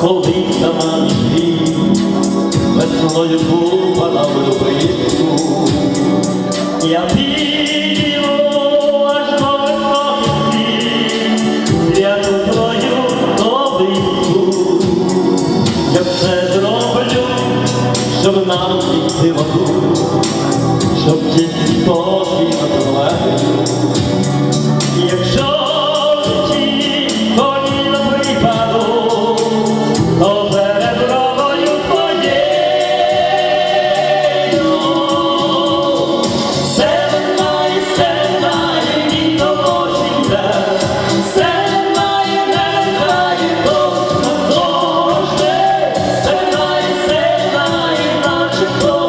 коли сама мій весною купала в Я все зроблю, щоб нам всіх диваку, щоб тільки хто свій such